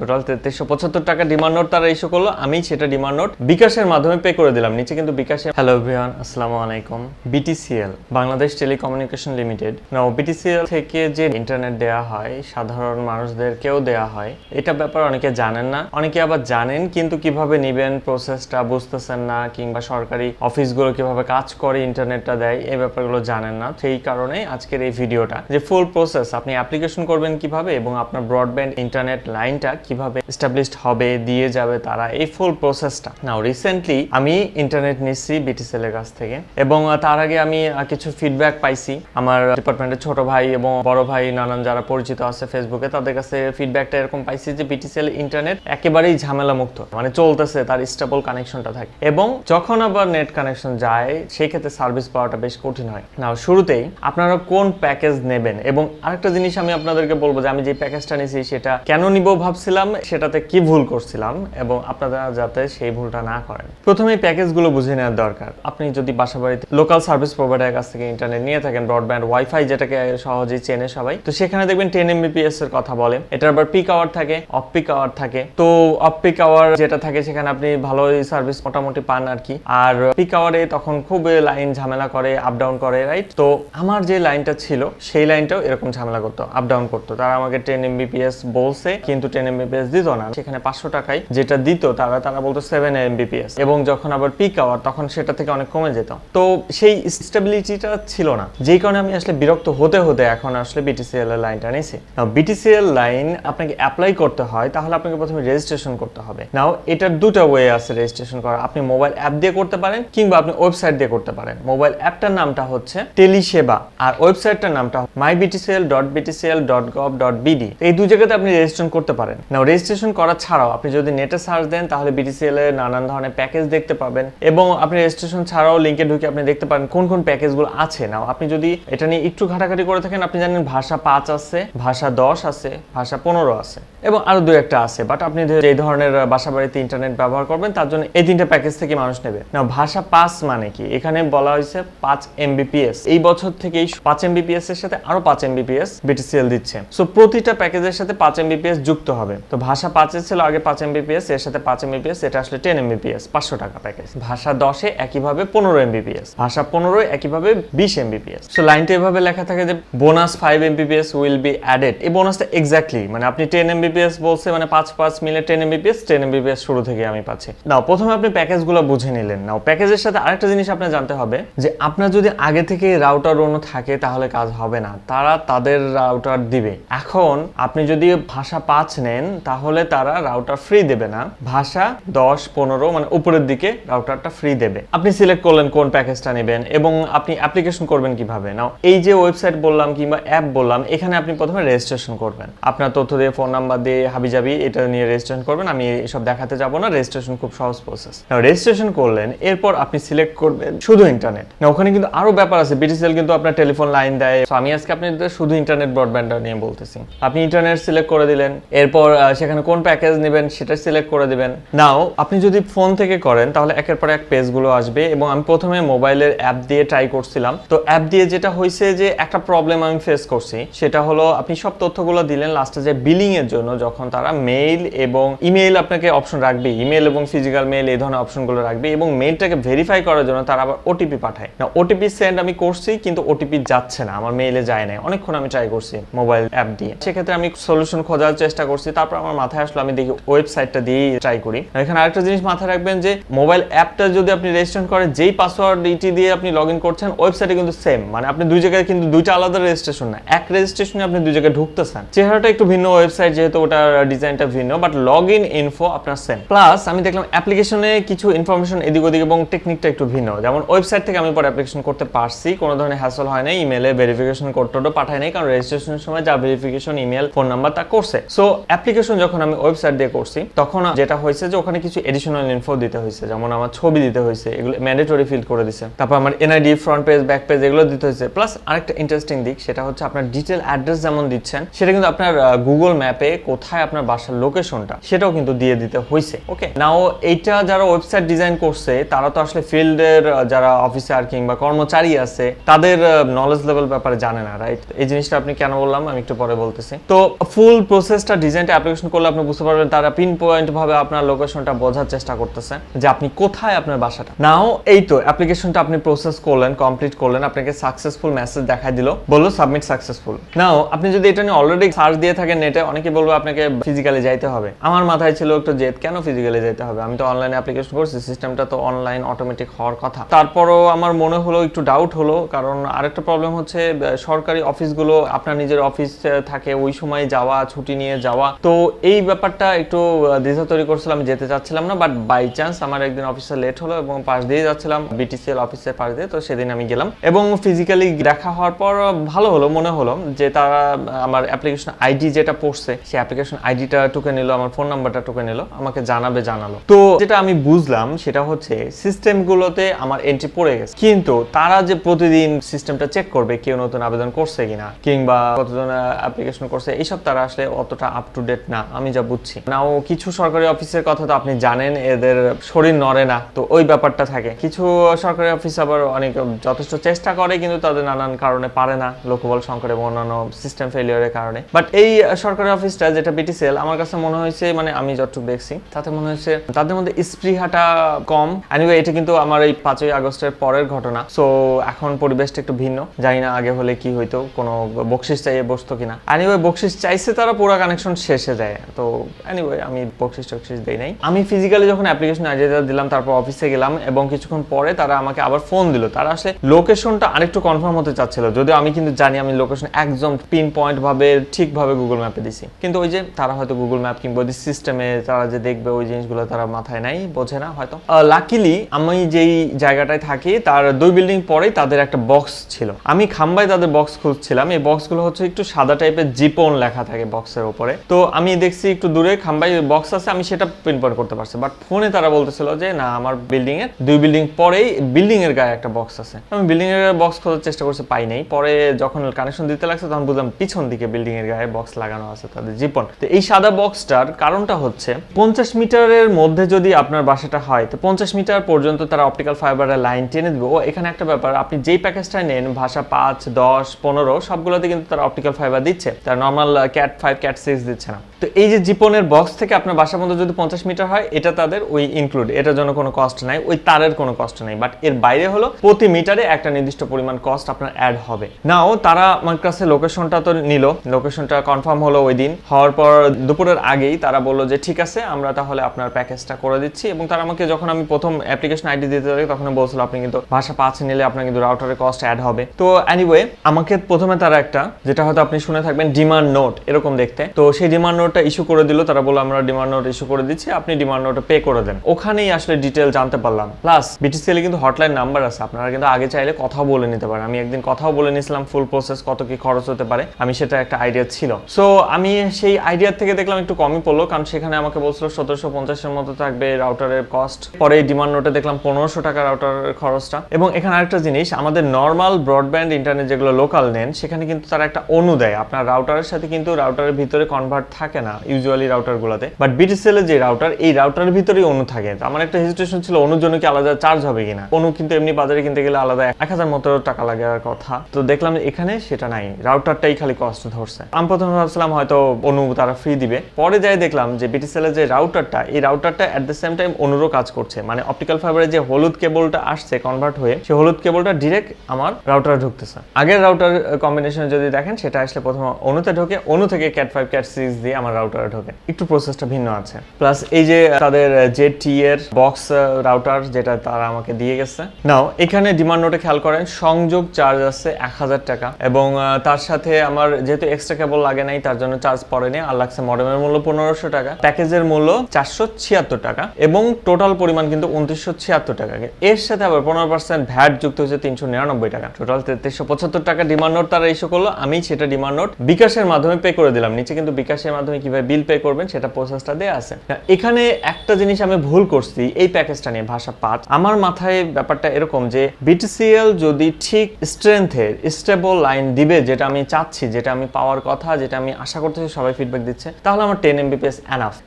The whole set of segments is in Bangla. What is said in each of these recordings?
টোটাল তেত্রিশশো পঁচাত্তর টাকা ডিমান্ড নোট তারা ইস্যু করল। আমি সেটা ডিমান্ড নোট বিকাশের মাধ্যমে পে করে দিলাম। নিচে কিন্তু বিকাশে হ্যালো এভরিওয়ান আসসালামু আলাইকুম। BTCL Bangladesh telecommunication limited. না বিটিসিএল থেকে যে ইন্টারনেট দেওয়া হয়, সাধারণ মানুষদেরকেও দেওয়া হয়, এটা ব্যাপার অনেকে জানেন না। অনেকে আবার জানেন, কিন্তু কীভাবে নেবেন প্রসেসটা বুঝতেছেন না, কিংবা সরকারি অফিসগুলো কীভাবে কাজ করে ইন্টারনেটটা দেয়, এই ব্যাপারগুলো জানেন না। সেই কারণে আজকের এই ভিডিওটা যে ফুল প্রসেস আপনি অ্যাপ্লিকেশন করবেন কীভাবে এবং আপনার ব্রডব্যান্ড ইন্টারনেট লাইনটা কীভাবে এস্টাবলিশড হবে, দিয়ে যাবে তারা এই ফুল প্রসেসটা নাও রিসেন্টলি আমি ইন্টারনেট নিচ্ছি বিটিসেল এর কাছ থেকে এবং তার আগে আমি কিছু ফিডব্যাক পাইছি। আমার ডিপার্টমেন্টের ছোট ভাই এবং বড় ভাই, নানান যারা পরিচিত আছে ফেসবুকে তাদের কাছে ফিডব্যাকটা এরকম পাইছি যে বিটিসেল ইন্টারনেট একেবারেই ঝামেলা মুক্ত মানে চলতেছে, তার স্টেবল কানেকশনটা থাকে। এবং যখন আবার নেট কানেকশন যায়, সেই ক্ষেত্রে সার্ভিস পাওয়াটা বেশ কঠিন হয়। নাও শুরুতেই আপনারা কোন প্যাকেজ নেবেন? এবং আরেকটা জিনিস আমি আপনাদেরকে বলব যে, আমি যে প্যাকেজটা নিয়েছি, সেটা কেন নিব ভাবছিলাম সেটাতে কি ভুল করছিলাম এবং আপনারা যাতে সেই ভুলটা না করেন। প্রথমে প্যাকেজগুলো বুঝে নেওয়ার দরকার। আপনি যদি বাসা বাড়িতে লোকাল সার্ভিস প্রোভাইডারের কাছ থেকে ইন্টারনেট নিয়ে থাকেন ব্রডব্যান্ড ওয়াইফাই যেটাকে সহজেই চেনে সবাই, তো সেখানে দেখবেন টেন এমবিপিএস এর কথা বলে। এটার আবার পিক আওয়ার থাকে অফ পিক আওয়ার থাকে। তো অফ পিক আওয়ার যেটা থাকে, সেখানে আপনি ভালোই সার্ভিস মোটামুটি পান আর কি। আর পিক আওয়ারে তখন খুব লাইন ঝামেলা করে আপ ডাউন করে রাইট তো আমার যে লাইনটা ছিল, সেই লাইনটাও এরকম ঝামেলা করতো আপ ডাউন করতো। তারা আমাকে টেন এমবিপিএস বলছে, কিন্তু টেন এমবিপিএস দিত না। সেখানে পাঁচশো টাকায় যেটা দিত, তারা তারা বলতো সেভেন এমবিপিএস এবং যখন আবার পিক আওয়ার তখন সেটা থেকে অনেক কমে যেত। তো সেই স্টেবিলিটিটা ছিল না। যেই কারণে আমি আসলে বিরক্ত হতে হতে এখন আসলে বিটিসিএল এর লাইনটা নিয়েছি। বিটিসিএল লাইন আপনাকে অ্যাপ্লাই করতে হয়, তাহলে আপনাকে প্রথমে রেজিস্ট্রেশন করতে হবে। নাও এটার দুটো ওয়ে আছে রেজিস্ট্রেশন করা আপনি মোবাইল অ্যাপ দিয়ে করতে পারেন, কিংবা আপনি ওয়েবসাইট দিয়ে করতে পারেন। মোবাইল অ্যাপটার নামটা হচ্ছে টেলিসেবা আর ওয়েবসাইটটার নামটা my BTCL dot BTCL dot gov dot BD এই দু জায়গাতে আপনি রেজিস্ট্রেশন করতে পারেন। নাও রেজিস্ট্রেশন করা ছাড়াও আপনি যদি নেটে সার্চ দেন, তাহলে বিটিসিএল এর নানান ধরনের প্যাকেজ দেখতে পাবেন এবং আপনি রেজিস্ট্রেশন ছাড়াও লিঙ্কে ঢুকে আপনি দেখতে পারেন কোন কোন প্যাকেজগুলো আছে। নাও আপনি যদি এটা নিয়ে একটু ঘাটাঘাটি করে থাকেন, আপনি জানেন ভাষা পাঁচ আছে, ভাষা দশ আছে, ভাষা পনেরো আছে এবং আরও দু একটা আছে। বাট আপনি যে ধরনের বাসা বাড়িতে ইন্টারনেট ব্যবহার করবেন, তার জন্য এই তিনটা প্যাকেজ থেকে মানুষ নেবে। না ভাষা পাঁচ মানে কি? এখানে বলা হয়েছে পাঁচ এমবিপিএস এই বছর থেকে এই পাঁচ এমবিপিএস এর সাথে আরও পাঁচ এমবিপিএস বিটিসিএল দিচ্ছে। সো প্রতিটা প্যাকেজের সাথে পাঁচ এমবিপিএস যুক্ত হবে। তো ভাষা পাঁচের ছিল, আগে পাঁচ এমবিপিএস এর সাথে পাঁচ এমবিপিএস এটা আসলে টেন এমবিপিএস পাঁচশো টাকা প্যাকেজ ভাষা দশে একইভাবে পনেরো এমবিপিএস ভাষা পনেরো একইভাবে বিশ এমবিপিএস সো লাইনটা এভাবে লেখা থাকে যে bonus five Mbps will be added এই বোনাসটা এক্স্যাক্টলি মানে আপনি টেন এমবিপিএস বলছে মানে পাঁচ পাঁচ মিলে টেন এমবিপিএস টেন এমবিপিএস শুরু থেকে আমি পাচ্ছি। নাও প্রথমে আপনি প্যাকেজগুলো বুঝে নিলেন। নাও প্যাকেজের সাথে আরেকটা জিনিস আপনার জানতে হবে, যে আপনার যদি আগে থেকে রাউটার অন্য থাকে, তাহলে কাজ হবে না। তারা তাদের রাউটার দিবে। এখন আপনি যদি ভাষা পাঁচ নেন তাহলে তারা রাউটার ফ্রি দেবে না। ভাষা দশ, পনেরো মানে উপরের দিকে রাউটারটা ফ্রি দেবে। আপনি সিলেক্ট করলেন কোন প্যাকেজটা নেবেন এবং আপনি অ্যাপ্লিকেশন করবেন কীভাবে। নাও এই যে ওয়েবসাইট বললাম কিংবা অ্যাপ বললাম, এখানে আপনি প্রথমে রেজিস্ট্রেশন করবেন। আপনার তথ্য দিয়ে ফোন নাম্বার দিয়ে, হাবিজাবি, এটা নিয়ে রেজিস্ট্রেশন করবেন। আমি এসব দেখাতে যাব না রেজিস্ট্রেশন খুব সহজ প্রসেস রেজিস্ট্রেশন করলেন, এরপর আপনি সিলেক্ট করবেন শুধু ইন্টারনেট না ওখানে কিন্তু আরও ব্যাপার আছে। বিটিসিএল কিন্তু আপনার টেলিফোন লাইন দেয়। আমি আজকে আপনাদের শুধু ইন্টারনেট ব্রডব্যান্ডটা নিয়ে বলতেছি। আপনি ইন্টারনেট সিলেক্ট করে দিলেন। এরপর সেখানে কোন প্যাকেজ নেবেন সেটা সিলেক্ট করে দিবেন। নাও আপনি যদি ফোন থেকে করেন, তাহলে একের পর এক পেজগুলো আসবে এবং আমি প্রথমে মোবাইলের অ্যাপ দিয়ে ট্রাই করছিলাম। তো অ্যাপ দিয়ে যেটা হয়েছে যে একটা প্রবলেম আমি ফেস করছি, সেটা হলো আপনি সব তথ্যগুলো দিলেন লাস্টে যে বিলিং এর জন্য, যখন তারা মেইল এবং ইমেইল আপনাকে অপশন রাখবে ইমেল এবং ফিজিক্যাল মেইল এই ধরনের অপশনগুলো রাখবে এবং মেইলটাকে ভেরিফাই করার জন্য তারা আবার ওটিপি পাঠায়। না ওটিপি সেন্ড আমি করছি, কিন্তু ওটিপি যাচ্ছে না, আমার মেইলে যায় না অনেকক্ষণ আমি ট্রাই করছি মোবাইল অ্যাপ দিয়ে। সেক্ষেত্রে আমি সলিউশন খোঁজার চেষ্টা করছি, তারপর আমার মাথায় আসলো, আমি দেখি ওয়েবসাইটটা দিয়েই ট্রাই করি। এখানে আরেকটা জিনিস মাথায় রাখবেন যে মোবাইল অ্যাপটা যদি আপনি রেজিস্ট্রেশন করেন, যেই পাসওয়ার্ড ইটি দিয়ে আপনি লগ ইন করছেন ওয়েবসাইটে কিন্তু সেম মানে আপনি দুই জায়গায় কিন্তু দুইটা আলাদা রেজিস্ট্রেশন না। এক রেজিস্ট্রেশনে আপনি দুই জায়গায় ঢুকতেছেন। চেহারাটা একটু ভিন্ন ওয়েবসাইট যেহেতু ওটার ডিজাইনটা ভিন্ন বাট লগ ইন ইনফো আপনার সেম প্লাস আমি দেখলাম অ্যাপ্লিকেশনে কিছু ইনফরমেশন এদিক ওদিক এবং টেকনিকটা একটু ভিন্ন। যেমন ওয়েবসাইট থেকে আমি পরে অ্যাপ্লিকেশন করতে পারছি, কোনো ধরনের হ্যাসল হয় না ইমেলে ভেরিফিকেশন করতে পাঠায় নাই, কারণ রেজিস্ট্রেশনের সময় যা ভেরিফিকেশন ইমেল ফোন নাম্বার তা করছে। সো অ্যাপ্লিকেশন যখন আমি ওয়েবসাইট দিয়ে করছি, তখন যেটা হয়েছে যে ওখানে কিছু এডিশনাল ইনফো দিতে হয়েছে। যেমন আমার ছবি দিতে হয়েছে, এগুলো ম্যান্ডেটরি ফিল করে দিছে। তারপর আমার NID front page back page এগুলো দিতে হয়েছে। প্লাস আরেকটা ইন্টারেস্টিং দিক, সেটা হচ্ছে আপনার ডিটেল অ্যাড্রেস যেমন দিচ্ছেন, সেটা কিন্তু আপনার গুগল ম্যাপে কোথায় আপনার বাসার লোকেশনটা সেটাও কিন্তু দিয়ে দিতে হয়েছে। ওকে নাও এইটা যারা ওয়েবসাইট ডিজাইন করছে, তারা তো আসলে ফিল্ডের যারা অফিসার কিংবা কর্মচারী আছে, তাদের নলেজ লেভেল ব্যাপারে জানে না রাইট এই জিনিসটা আপনি কেন বললাম, আমি একটু পরে বলতেছি। তো ফুল প্রসেসটা ডিজাইনটা অ্যাপ্লিকেশন করলে আপনি বুঝতে পারবেন তারা পিন পয়েন্ট ভাবে আপনার লোকেশনটা বোঝার চেষ্টা করতেছে যে আপনি কোথায় আপনার বাসাটা। নাও এই তো অ্যাপ্লিকেশনটা আপনি প্রসেস করলেন কমপ্লিট করলেন, আপনাকে সাকসেসফুল মেসেজ দেখাই দিল, বলল সাবমিট সাকসেসফুল নাও আপনি যদি এটা নিয়ে অলরেডি সার্চ দিয়ে থাকেন নেটে অনেকে বলবে আপনাকে ফিজিক্যালি যাইতে হবে। আমার মাথায় ছিল একটু জেদ, কেন ফিজিক্যালি যেতে হবে? আমি তো অনলাইনে অ্যাপ্লিকেশন করছি সিস্টেমটা তো অনলাইন অটোমেটিক হওয়ার কথা। তারপরও আমার মনে হলো, একটু ডাউট হলো, কারণ আরেকটা প্রবলেম হচ্ছে সরকারি অফিসগুলো আপনার নিজের অফিস থাকে, ওই সময় যাওয়া, ছুটি নিয়ে যাওয়া। তো এই ব্যাপারটা একটু দ্বিধা তৈরি করছিলাম যেতে চাচ্ছিলাম না বাট বাই চান্স আমার একদিন অফিসে লেট হলো এবং পাশ দিয়ে যাচ্ছিলাম বিটিসিএল অফিসের পাশ দিয়ে, তো সেদিন আমি গেলাম। এবং ফিজিক্যালি দেখা হওয়ার পর ভালো হলো, মনে হলো যে তারা আমার অ্যাপ্লিকেশন আইডি যেটা পড়ছে, সেই অ্যাপ্লিকেশন আইডিটা টুকে নিল, আমার ফোন নাম্বারটা টুকে নিল, আমাকে জানাবে, জানালো। তো যেটা আমি বুঝলাম, সেটা হচ্ছে সিস্টেমগুলোতে আমার এন্ট্রি পড়ে গেছে। কিন্তু তারা যে প্রতিদিন সিস্টেমটা চেক করবে, কেউ নতুন আবেদন করছে কিনা, কিংবা কতজন অ্যাপ্লিকেশন করছে, এইসব তারা আসলে অতটা আপ টু ডেট না, আমি যা বুঝছি। নাও কিছু সরকারি অফিসের কথা তো আপনি জানেন, এদের শরীর নড়ে না, তো ওই ব্যাপারটা থাকে। কিছু সরকারি অফিস আবার অনেক, যথেষ্ট চেষ্টা করে, কিন্তু তাদের নানান কারণে পারে না, লোকবল সংকট এবং অন্যান্য সিস্টেম ফেলিয়ারের কারণে। বাট এই সরকারি অফিসটা, যেটা বিটিসিএল আমার কাছে মনে হয়েছে মানে আমি যতটুকু দেখছি, তাতে মনে হয়েছে তাদের মধ্যে স্পৃহাটা কম। এনিওয়ে এটা কিন্তু আমার এই পাঁচই আগস্টের পরের ঘটনা। সো এখন পরিবেশটা একটু ভিন্ন। জানি না আগে হলে কি হইতো, কোনো বকশিস চাইয়ে বসতো কিনা। এনিওয়ে বকশিস চাইছে তারা, পুরো কানেকশন শেষে যায়। তো এনিওয়ে আমি বকশিস টকশিস দেই নাই। আমি ফিজিক্যালি যখন অ্যাপ্লিকেশন আইডিটা দিলাম, তারপর অফিসে গেলাম এবং কিছুক্ষণ পরে তারা আমাকে আবার ফোন দিল। তারা আসলে লোকেশনটা আরেকটু কনফার্ম হতে চাচ্ছিল। যদিও আমি কিন্তু জানি আমি লোকেশন একদম পিন পয়েন্ট ভাবে, ঠিকভাবে গুগল ম্যাপে দিছি। কিন্তু ওই যে তারা হয়তো গুগল ম্যাপ কিংবা ওই সিস্টেমে তারা যে দেখবে ওই জিনিসগুলো তারা মাথায় নাই, বোঝে না হয়তো। লাকিলি আমি যেই জায়গাটায় থাকি, তার দুই বিল্ডিং পরেই তাদের একটা বক্স ছিল। আমি খাম্বায় তাদের বক্স খুঁজছিলাম। এই বক্সগুলো হচ্ছে একটু সাদা টাইপের জিপন লেখা থাকে বক্সের উপরে। তো আমি দেখছি একটু দূরে, খাম্বাই বক্স আছে, আমি সেটা পিন পয়েন্ট করতে পারছি। বাট ফোনে তারা বলতেছিল যে, না, আমার বিল্ডিং এর, দুই বিল্ডিং পরেই বিল্ডিং এর গায়ে একটা বক্স আছে। আমি বিল্ডিং এর বক্স খোঁজার চেষ্টা করছি, পাই নাই। পরে যখন কানেকশন দিতে লাগছে, তখন বুঝলাম পিছন দিকে বিল্ডিং এর গায়ে বক্স লাগানো আছে তাদের জিপন তো এই সাদা বক্সটার কারণটা হচ্ছে, পঞ্চাশ মিটারের মধ্যে যদি আপনার বাসাটা হয়, তো পঞ্চাশ মিটার পর্যন্ত তারা অপটিক্যাল ফাইবারের লাইন টেনে দেবে। ও, এখানে একটা ব্যাপার, আপনি যেই প্যাকেজটা নেন, ভাষা পাঁচ, দশ, পনেরো, সবগুলোতে কিন্তু তারা অপটিক্যাল ফাইবার দিচ্ছে। তারা normal cat five cat six দিচ্ছে না। তো এই যে জিপনের বক্স থেকে আপনার বাসার মধ্যে যদি পঞ্চাশ মিটার হয়, এটা তাদের ওই ইনক্লুড এটার জন্য কোনো কস্ট নাই, ওই তারের কোনো কষ্ট নাই বাট এর বাইরে হলো প্রতি মিটারে একটা নির্দিষ্ট পরিমাণ কস্ট আপনার অ্যাড হবে। নাও তারা আমার কাছে লোকেশনটা তো নিল লোকেশনটা কনফার্ম হলো ওই দিন, হওয়ার পর দুপুরের আগেই তারা বলল যে, ঠিক আছে, আমরা তাহলে আপনার প্যাকেজটা করে দিচ্ছি। এবং তারা আমাকে যখন আমি প্রথম অ্যাপ্লিকেশন আইডি দিতে পারি তখন বলছিল, আপনি কিন্তু ভাষা পাঁচ নিলে আপনার কিন্তু রাউটারের কস্ট অ্যাড হবে। তো এনিওয়ে আমাকে প্রথমে তারা একটা, যেটা হয়তো আপনি শুনে থাকবেন ডিমান্ড নোট এরকম দেখতে। তো সেই ডিমান্ড নোটটা ইস্যু করে দিল, তারা বলল, আমরা ডিমান্ড নোট ইস্যু করে দিচ্ছি, আপনি ডিমান্ড নোটটা পে করে দেন। ওখানেই আসলে ডিটেল জানতে পারলাম। প্লাস বিটিসিএল কিন্তু হটলাইন নাম্বার আছে, আপনারা কিন্তু আগে চাইলে কথাও বলে নিতে পারেন। আমি একদিন কথাও বলে নিয়েছিলাম ফুল প্রসেস কত কি খরচ হতে পারে, আমি সেটা একটা আইডিয়া ছিল। সো আমি সেই আইডিয়া থেকে দেখলাম একটু কমই পড়ল, কারণ সেখানে আমাকে বলছিল সতেরোশো পঞ্চাশের মতো থাকবে রাউটারের কস্ট পরে এই ডিমান্ড নোটে দেখলাম পনেরোশো টাকা রাউটারের খরচটা। এবং এখানে আরেকটা জিনিস, আমাদের নর্মাল ব্রডব্যান্ড ইন্টারনেট যেগুলো লোকাল নেন, সেখানে কিন্তু তারা একটা অনু দেয়। আপনার রাউটারের সাথে কিন্তু রাউটারের ভিতরে কনভার্ট থাকে না ইউজুয়ালি রাউটারগুলোতে বাট বিটিসিএল এর যে রাউটার এই রাউটারের ভিতরেই অনু থাকে। আমার একটা হেজিটেশন ছিল, অনুর জন্য কি আলাদা চার্জ হবে কিনা? অনু কিন্তু এমনি বাজারে কিনতে গেলে আলাদা এক হাজার মতো টাকা লাগার কথা। তো দেখলাম এখানে সেটা নাই রাউটারটাই খালি কষ্ট ধরছে। আমি প্রথমে ভাবছিলাম হয়তো অনু তারা ফ্রি দিবে। পরে যাই দেখলাম যে বিটিসিএল এর যে রাউটারটা এই রাউটারটা এট দ্য সেম টাইম অনুরও কাজ করছে। মানে অপটিক্যাল ফাইবারের যে হলুদ কেবলটা আসছে কনভার্ট হয়ে সেই হলুদ কেবলটা ডিরেক্ট আমার রাউটারে ঢুকতেছে। আগের রাউটার কম্বিনেশন যদি দেখেন, সেটা আসলে প্রথমে অনুতে ঢোকে, অনু থেকে ক্যাট ফাইভ ক্যাট সিক্স দিয়ে আমার রাউটারে ঢোকে। একটু প্রসেসটা ভিন্ন আছে। প্লাস এই যে তাদের যে টি এর বক্স রাউটার যেটা তারা আমাকে দিয়ে গেছে। নাও এখানে ডিমান্ড নোটে খেয়াল করেন, সংযোগ চার্জ আছে এক হাজার টাকা এবং তার সাথে আমার যেহেতু এক্সট্রা কেবল লাগে নাই, তার জন্য চার্জ পড়েনি। আর লাগছে মডেমের মূল্য পনেরোশো টাকা প্যাকেজের মূল্য চারশো ছিয়াত্তর টাকা এবং টোটাল পরিমাণ কিন্তু উনত্রিশশো ছিয়াত্তর টাকা। এর সাথে আবার পনেরো পার্সেন্ট ভ্যাট যুক্ত হচ্ছে তিনশো নিরানব্বই টাকা। টোটাল তেত্রিশশো পঁচাত্তর টাকা ডিমান্ড নোট তারা ইস্যু করল। আমি সেটা ডিমান্ড নোট বিকাশের মাধ্যমে পে করে দিলাম। নিচে কিন্তু বিকাশের মাধ্যমে কীভাবে বিল পে করবেন সেটা প্রসেসটা দেওয়া আছে। এখানে একটা জিনিস আমি ভুল করছি, এই প্যাকেজটা নিয়ে, ভাষা পাঁচ আমার মাথায় ব্যাপারটা এরকম যে বিটিসিএল যদি ঠিক স্ট্রেংথের স্টেবল লাইন দিবে, যেটা আমি চাচ্ছি, যেটা আমি পাওয়ার কথা, যেটা আমি আশা করতেছি সবাই ফিডব্যাক দিচ্ছে, তাহলে আমার টেন এমবিপিএস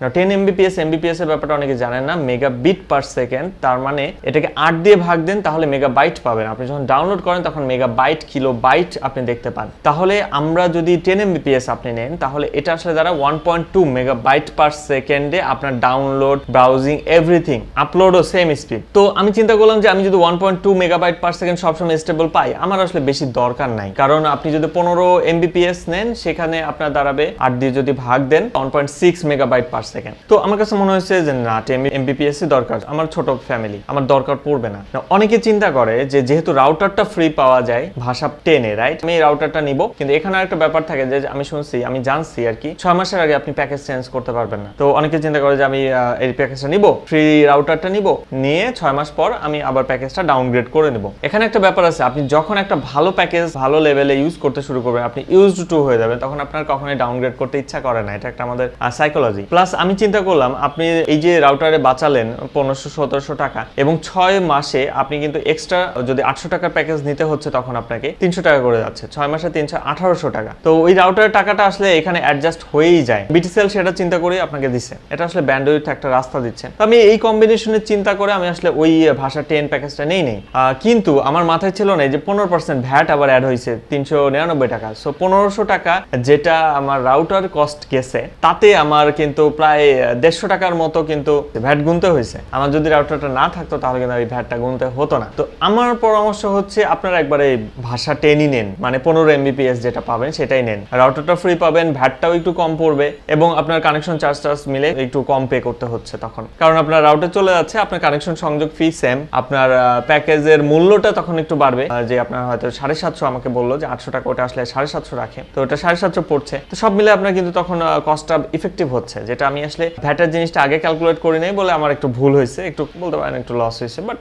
না টেন এমবিপিএস এমবিপিএস এর ব্যাপারটা অনেকে জানেন না মেগা বিট পার সেকেন্ড তার মানে এটাকে আট দিয়ে ভাগ দেন, তাহলে মেগা বাইট পাবেন। আপনি যখন ডাউনলোড করেন, তখন মেগা বাইট কিলো বাইট আপনি দেখতে পান। তাহলে আমরা যদি টেন এমবিপিএস আপনি নেন, তাহলে এটা আসলে দ্বারা one one point two megabyte per সেকেন্ডে আপনার ডাউনলোড ব্রাউজিং এভরিথিং আপলোডও সেম স্পিড তো আমি চিন্তা করলাম যে আমি যদি one point two megabyte per second সবসময় স্টেবল পাই, আমার আসলে বেশি দরকার নাই। কারণ আপনি যদি পনেরো এমবিপিএস নেন, সেখানে আপনার দাঁড়াবে আট দিয়ে যদি ভাগ দেন one point six megabyte per second তো আমার কাছে মনে হয়েছে যে না এমবিপিএস দরকার, আমার ছোট ফ্যামিলি আমার দরকার পড়বে না। অনেকে চিন্তা করে যে যেহেতু রাউটারটা ফ্রি পাওয়া যায়, ভাষা টেনে রাইট আমি রাউটারটা নিব, কিন্তু এখানে একটা ব্যাপার থাকে যে আমি শুনছি, আমি জানছি আর কি, ছয় মাসের আগে আপনি প্যাকেজ চেঞ্জ করতে পারবেন না। তো অনেকে চিন্তা করে যে আমি এই প্যাকেজটা নিব ফ্রি রাউটারটা নিব, নিয়ে ছয় মাস পর আমি আবার প্যাকেজটা ডাউনগ্রেড করে নেব। এখানে একটা ব্যাপার আছে, আপনি যখন একটা ভালো প্যাকেজ ভালো লেভেলে ইউজ করতে শুরু করবেন, আপনি ইউজড টু হয়ে যাবেন, তখন আপনার কখনোই ডাউনগ্রেড করতে ইচ্ছা করে না। এটা একটা আমাদের সাইকোলজি প্লাস আমি চিন্তা করলাম, আপনি এই যে রাউটারে বাঁচালেন পনেরোশো, সতেরোশো টাকা, এবং ছয় মাসে আপনি কিন্তু এক্সট্রা যদি আটশো টাকার প্যাকেজ নিতে হচ্ছে তখন আপনাকে তিনশো টাকা করে যাচ্ছে। ছয় মাসে তিনশো, আঠারোশো টাকা। তো ওই রাউটারের টাকাটা আসলে এখানে অ্যাডজাস্ট হয়েই যায়। বিটিসেল সেটা চিন্তা করে আপনাকে দিচ্ছে এটা আসলে ব্যান্ডউইথ একটা রাস্তা দিচ্ছে। তো আমি এই কম্বিনেশনের চিন্তা করে আমি আসলে ওই ভাষা টেন প্যাকেজটা নেই নেই। কিন্তু আমার মাথায় ছিল না যে পনেরো পার্সেন্ট ভ্যাট আবার অ্যাড হয়েছে তিনশো নিরানব্বই টাকা। সো পনেরোশো টাকা যেটা আমার রাউটার কস্ট গেছে, তাতে আমার কিন্তু প্রায় দেড়শো টাকার মতো কিন্তু ভ্যাট গুনতে হয়েছে। আমার যদি রাউটারটা না থাকতো তাহলে কিন্তু এই ভ্যাটটা গুনতে হতো না। তো আমার পরামর্শ হচ্ছে আপনারা একবারে ভাষা টেনই নেন। মানে পনেরো এমবিপিএস যেটা পাবেন সেটাই নেন। রাউটারটা ফ্রি পাবেন, ভ্যাটটাও একটু কম পড়বে। এবং আপনার কানেকশন চার্জ টার্জ মিলে একটু কম পে করতে হচ্ছে তখন। কারণ আপনার রাউটার চলে যাচ্ছে, আপনার কানেকশন সংযোগ ফি সেম আপনার প্যাকেজের মূল্যটা তখন একটু বাড়বে। যে আপনার হয়তো সাড়ে সাতশো আমাকে বলল যে আটশো টাকা, ওটা আসলে সাড়ে সাতশো রাখে। তো ওটা সাড়ে সাতশো পড়ছে। তো সব মিলে আপনার কিন্তু তখন কস্টটা ইফেক্টিভ হচ্ছে। যেটা আমি আসলে ভ্যাটের জিনিসটা আগে ক্যালকুলেট করে নেই বলে আমার একটু ভুল হয়েছে। একটু বলতে পারেন, একটু লস হয়েছে। বাট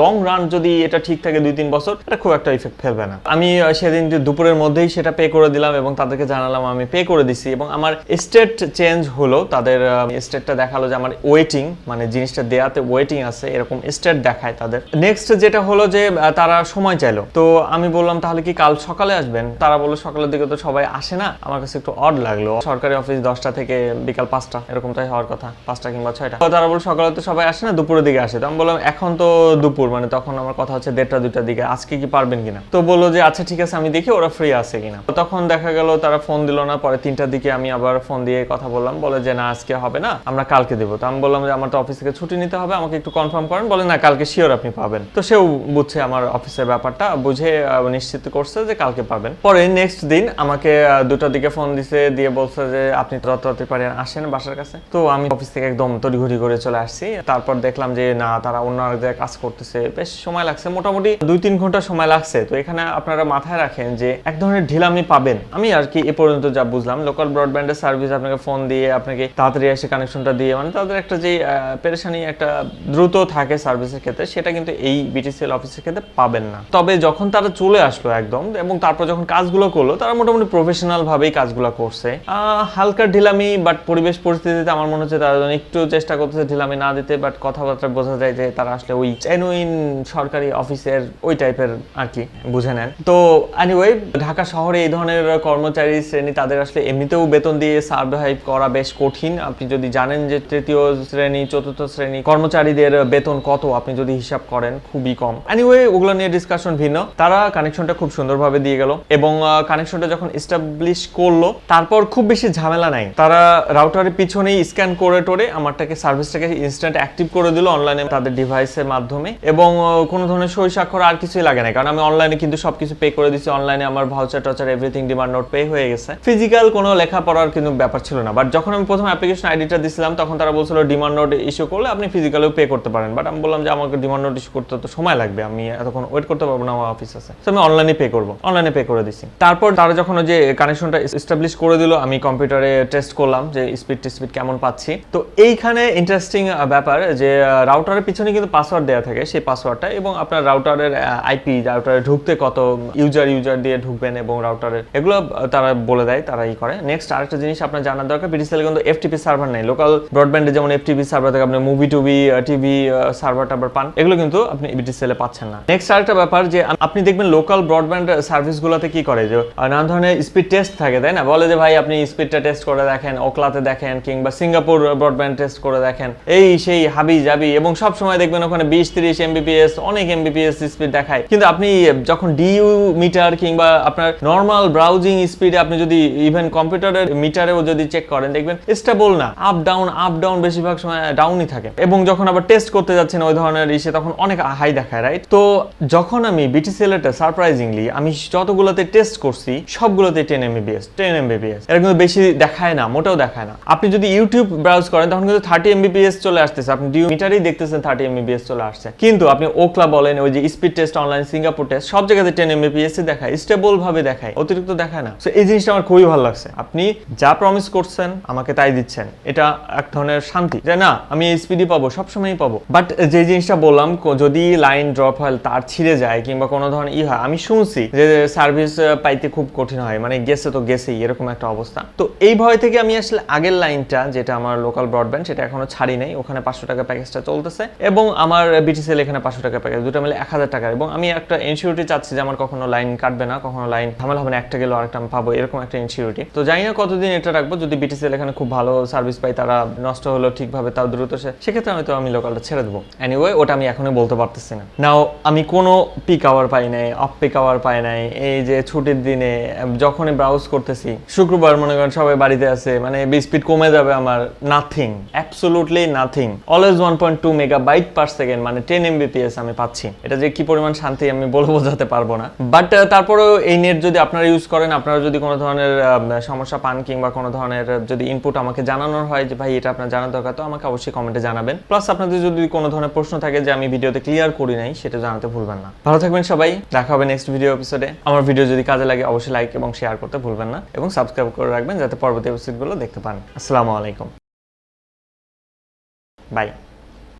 লং রান যদি এটা ঠিক থাকে দুই তিন বছর, এটা খুব একটা ইফেক্ট ফেলবে না। আমি সেদিন দুপুরের মধ্যেই সেটা পে করে দিলাম এবং তাদেরকে জানালাম, আমি পে করে দিছি। এবং আমার স্টেট চেঞ্জ হলো, তাদের স্টেটটা দেখাল যে আমার ওয়েটিং মানে জিনিসটা দেয়াতে ওয়েটিং আছে, এরকম স্টেট দেখায় তাদের। নেক্সট যেটা হলো যে তারা সময় চাইলো। তো আমি বললাম, তাহলে কি কাল সকালে আসবেন? তারা বলল, সকালের দিকে তো সবাই আসে না। আমার কাছে একটু অড লাগল। সরকারি অফিস দশটা থেকে বিকাল পাঁচটা এরকম তাই হওয়ার কথা, পাঁচটা কিংবা ছয়টা। তারা বলল, সকালে তো সবাই আসে না, দুপুরের দিকে আসে। তো আমি বললাম, এখন তো দুপুর মানে তখন আমার কথা হচ্ছে দেড়টা, দুইটার দিকে। আজকে কি পারবেন কিনা? তো বলল যে আচ্ছা ঠিক আছে, আমি দেখি ওরা ফ্রি আছে কিনা। তখন দেখা গেল, তারা ফোন দিল না। পরে তিনটার দিকে আমি আবার ফোন দিয়ে কথা বললাম, বলে যে, না, আজকে হবে না, আমরা কালকে দেবো। তো আমি বললাম যে, আমার তো অফিস থেকে ছুটি নিতে হবে, আমাকে একটু কনফার্ম করেন। বলে, না, কালকে শিওর আপনি পাবেন। তো সেও বুঝছে আমার অফিসের ব্যাপারটা, বুঝে নিশ্চিত করছে যে, কালকে পাবেন। পরে নেক্সট দিন আমাকে দুটার দিকে ফোন দিছে, দিয়ে বলছে যে, আপনি যত তাড়াতাড়ি পারেন আসেন বাসার কাছে। তো আমি অফিস থেকে একদম তড়িঘড়ি করে চলে আসছি। তারপর দেখলাম যে, না, তারা অন্য আরেক জায়গায় কাজ করতেছে। বেশ সময় লাগছে, মোটামুটি দুই তিন ঘণ্টা সময় লাগছে। তো এখানে আপনারা মাথায় রাখেন যে, এক ধরনের ঢিলামি পাবেন। আমি আর কি এ পর্যন্ত যা বুঝলাম লোকাল ব্রডব্যান্ডের সার্ভিস আপনাকে ফোন দিয়ে, আপনাকে তাড়াতাড়ি এসে কানেকশনটা দিয়ে মানে তাদের একটা যে পেরেশানি একটা দ্রুত থাকে সার্ভিসের ক্ষেত্রে, সেটা কিন্তু এই বিটিসিএল অফিসের ক্ষেত্রে পাবেন না। তবে যখন তারা চলে আসলো একদম, এবং তারপর যখন কাজগুলো করল, তারা মোটামুটি প্রফেশনাল ভাবেই কাজগুলো করছে। হালকা ঢিলামি বাট পরিবেশ পরিস্থিতিতে আমার মনে হচ্ছে তারা একটু চেষ্টা করতেছে ঢিলামি না দিতে বাট কথাবার্তা বোঝা যায় যে তারা আসলে ওই জেনুইন সরকারি অফিসের ওই টাইপের আর কি, বুঝে নেন। তো এনিওয়ে ঢাকা শহরে এই ধরনের কর্মচারী শ্রেণি তাদের আসলে এমনিতেও বেতন দিয়ে সার্ভাইভ করা বেশ কঠিন। আপনি যদি জানেন যে তৃতীয় শ্রেণি, চতুর্থ শ্রেণি কর্মচারীদের বেতন কত, আপনি যদি হিসাব করেন, খুবই কম। এনিওয়ে ওগুলো নিয়ে ডিসকাশন ভিন্ন। তারা কানেকশনটা খুব সুন্দরভাবে দিয়ে গেল এবং কানেকশনটা যখন এস্টাবলিশ করল, তারপর খুব বেশি ঝামেলা নাই। তারা রাউটারের পিছনেই স্ক্যান করে টোরে আমারটাকে সার্ভিসটাকে ইনস্ট্যান্ট অ্যাক্টিভ করে দিল অনলাইনে তাদের ডিভাইসের মাধ্যমে এবং কোনো ধরনের সই স্বাক্ষর আর কিছুই লাগে না কারণ আমি অনলাইনে কিন্তু সবকিছু পে করে দিচ্ছি অনলাইনে আমার ভাউচার টাউচার এভরিথিং ডিমান্ড নোট পে হয়ে গেছে। ফিজিক্যাল কোনো লেখাপড়ার কিন্তু ব্যাপার ছিল না। বাট যখন আমি প্রথম অ্যাপ্লিকেশন আইডিটা দিছিলাম, তখন তারা বলছিল ডিমান্ড নোট ইস্যু করলে আপনি ফিজিক্যালেও পে করতে পারেন। বাট আমি বললাম যে, আমাকে ডিমান্ড নোট ইস্যু করতে তো সময় লাগবে। আমি এতক্ষণ ওয়েট করতে পারব না আমার অফিস আছে। তো আমি অনলাইনে পে করব। অনলাইনে পে করে দিছি। তারপর তারা যখন যে কানেকশনটা এস্টাবলিশ করে দিল, আমি কম্পিউটারে টেস্ট করলাম যে স্পিড স্পিড কেমন পাচ্ছি। তো এইখানে ইন্টারেস্টিং ব্যাপার যে রাউটারের পিছনে কিন্তু পাসওয়ার্ড দেওয়া থাকে সেই পাসওয়ার্ডটা এবং আপনার রাউটারের আইপি রাউটারে ঢুকতে কত ইউজার ইউজার দিয়ে ঢুকবেন এবং রাউটারের এগুলো তারা বলে দেয়, তারা ই করে। নেক্সট আরেকটা জিনিস আপনার জানার দরকার। বিটিসেল কিন্তু এফটিপি সার্ভার নেই। লোকাল ব্রডব্যান্ডে যেমন এফটিপি সার্ভার থেকে, আপনি মুভি টুবি টিভি সার্ভার টার্ভার পান, এগুলো কিন্তু আপনি বিটিসেলে পাচ্ছেন না। নেক্সট আরেকটা ব্যাপার যে আপনি দেখবেন লোকাল ব্রডব্যান্ড সার্ভিসগুলোতে কি করে? যে নানা ধরনের স্পিড টেস্ট থাকে, তাই না? বলে যে, ভাই, আপনি স্পিডটা টেস্ট করে দেখেন ওকলাতে দেখেন, কিংবা সিঙ্গাপুর ব্রডব্যান্ড টেস্ট করে দেখেন। এই, সেই, হাবি যাবি এবং সব সময় দেখবেন ওখানে বিশ, তিরিশ এমবিপিএস অনেক এমবিপিএস স্পিড দেখায়। কিন্তু আপনি যখন ডিইউ মিটার কিংবা আপনার নর্মাল ব্রাউজিং স্পিডে আপনি যদি ইভেন কম্পিউটারের মিটার মিটারেও যদি চেক করেন, দেখবেন স্টেবল না আপ ডাউন আপ ডাউন বেশিরভাগ সময় ডাউনই থাকে। এবং যখন আবার টেস্ট করতে যাচ্ছেন ওই ধরনের ইসে, তখন অনেক হাই দেখায় রাইট তো যখন আমি বিটিসিএল এটা সারপ্রাইজিংলি আমি যতগুলোতে টেস্ট করছি, সবগুলোতে টেন এমবিবিএস টেন এমবিবিএস এর কিন্তু বেশি দেখায় না, মোটেও দেখায় না। আপনি যদি ইউটিউব ব্রাউজ করেন, তখন কিন্তু থার্টি এমবিপিএস চলে আসতেছে। আপনি ডিউ মিটারেই দেখতেছেন থার্টি এমবিপিএস চলে আসছে। কিন্তু আপনি ওকলা বলেন, ওই যে speed test online Singapore test সব জায়গাতে টেন এমবিপিএস দেখায় স্টেবল ভাবে দেখায়, অতিরিক্ত দেখায় না। তো এই জিনিসটা আমার খুবই ভালো লাগছে। আপনি যা প্রমিস করছেন, আমাকে তাই দিচ্ছেন। এটা এক ধরনের শান্তি। যে না, আমি এই স্পিডই পাবো, সবসময়ই পাবো। বাট যে জিনিসটা বললাম যদি লাইন ড্রপ হয়, তার ছিঁড়ে যায়, কিংবা কোনো ধরনের ই হয়, আমি শুনছি যে সার্ভিস পাইতে খুব কঠিন হয় মানে গেছে তো গেছেই, এরকম একটা অবস্থা। তো এই ভয় থেকে আমি আসলে আগের লাইনটা যেটা আমার লোকাল ব্রডব্যান্ড সেটা এখনও ছাড়ি নাই। ওখানে পাঁচশো টাকা প্যাকেজটা চলতেছে। এবং আমার বিটিসিএল এখানে পাঁচশো টাকা প্যাকেজ দুটো মিলে এক হাজার টাকা। এবং আমি একটা ইনসিউরিটি চাচ্ছি যে আমার কখনো লাইন কাটবে না, কখনো লাইন ঝামেলা হবে না, একটা গেলে আরেকটা আমি পাবো, এরকম একটা ইনসিউরিটি তো জানি না কতদিন এটা রাখব, যদি বিটিসিএল এখানে খুব ভালো সার্ভিস পাই, তারা নষ্ট হলো ঠিকভাবে তাও দ্রুত সে, সেক্ষেত্রে হয়তো আমি লোকালটা ছেড়ে দেবো। এনিওয়ে ওটা আমি এখনই বলতে পারতেছি না। নাও আমি কোনো পিক আওয়ার পাই নাই অফ পিক আওয়ার পাই নাই, এই যে ছুটির দিনে যখনই ব্রাউজ করতেছি, শুক্রবার মনে করেন সবাই বাড়িতে আছে মানে স্পিড কমে যাবে আমার nothing absolutely nothing always one point two megabyte per second মানে টেন এমবিপিএস আমি পাচ্ছি। এটা যে কি পরিমাণ শান্তি আমি বলে বোঝাতে পারব না। বাট তারপরেও এই নেট যদি আপনারা ইউজ করেন, আপনারা যদি কোনো ধরনের সমস্যা পান কিংবা কোনো ধরনের, যদি ইনপুট আমাকে জানানোর হয় যে, ভাই, এটা আপনার জানার দরকার তো আমাকে অবশ্যই কমেন্টে জানাবেন। প্লাস আপনাদের যদি কোনো ধরনের প্রশ্ন থাকে যে, আমি ভিডিওতে ক্লিয়ার করি নাই সেটা জানাতে ভুলবেন না। ভালো থাকবেন সবাই। দেখা হবে নেক্সট ভিডিও এপিসোডে আমার ভিডিও যদি কাজে লাগে, অবশ্যই লাইক এবং শেয়ার করতে ভুলবেন না এবং সাবস্ক্রাইব করে রাখবেন যাতে পরবর্তী এপিসোডগুলো দেখতে পান। আসসালামু আলাইকুম। বাই